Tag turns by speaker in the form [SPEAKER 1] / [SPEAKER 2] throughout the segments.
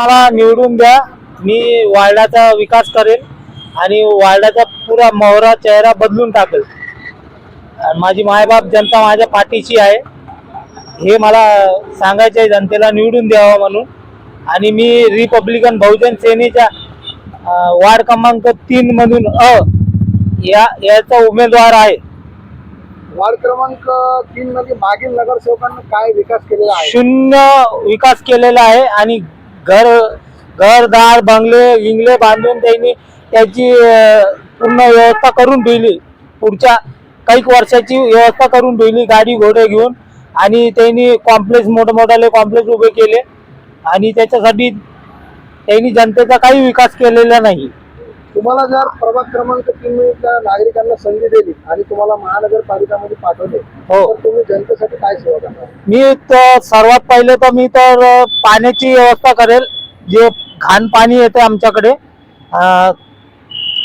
[SPEAKER 1] मला निवडून द्या. मी वार्डाचा विकास करेल आणि वार्डाचा पुरा मोहरा चेहरा बदलून टाकेल. आणि माझी मायबाप जनता माझ्या पाठीशी आहे. हे मला सांगायचं आहे जनतेला निवडून द्यावं म्हणून. आणि मी रिपब्लिकन बहुजन सेनेच्या वार्ड क्रमांक तीन मधून अ या याचा उमेदवार आहे.
[SPEAKER 2] वार्ड क्रमांक तीन मध्ये मागील नगरसेवकांना काय विकास केलेला आहे?
[SPEAKER 1] शून्य विकास केलेला आहे आणि घर घरदार बंगले इंगले बांधून त्यांनी त्याची पूर्ण व्यवस्था करून ठेवली पुढच्या काही वर्षाची व्यवस्था करून ठेवली गाडी घोडे घेऊन. आणि त्यांनी कॉम्प्लेक्स मोठमोठाले कॉम्प्लेक्स उभे केले. आणि त्याच्यासाठी त्यांनी जनतेचा काही विकास केलेला नाही.
[SPEAKER 2] तुम्हाला जर प्रभाग क्रमांक तीन नागरिकांना संधी दिली आणि तुम्हाला महानगरपालिकामध्ये पाठवले
[SPEAKER 1] हो.
[SPEAKER 2] तर तुम्ही जनतेसाठी काय सेवा करणार?
[SPEAKER 1] मी सर्वात पहिले तर मी तर पाण्याची व्यवस्था करेल. जे घाण पाणी येते आमच्याकडे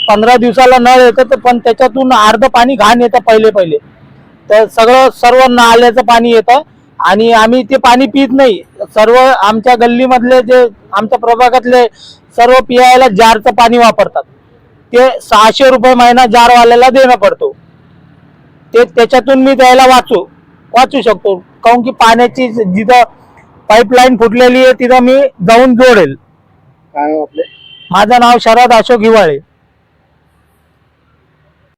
[SPEAKER 1] पंधरा दिवसाला नळ येतं तर पण त्याच्यातून अर्ध पाणी घाण येतं पहिले पहिले. तर सगळं सर्व नाल्याचं पाणी येतं आणि आम्ही ते पाणी पित नाही. सर्व आमच्या गल्लीमधले जे आमच्या प्रभागातले सर्व पियायला जारचं पाणी वापरतात. ते सहाशे रुपये महिना जारवाल्याला देणं पडतो. ते त्याच्यातून मी त्याला वाचू वाचू शकतो. काऊन की पाण्याची जिथं पाईपलाईन फुटलेली आहे तिथं मी जाऊन जोडेल.
[SPEAKER 2] काय आपले?
[SPEAKER 1] माझं नाव शरद अशोक हिवाळे.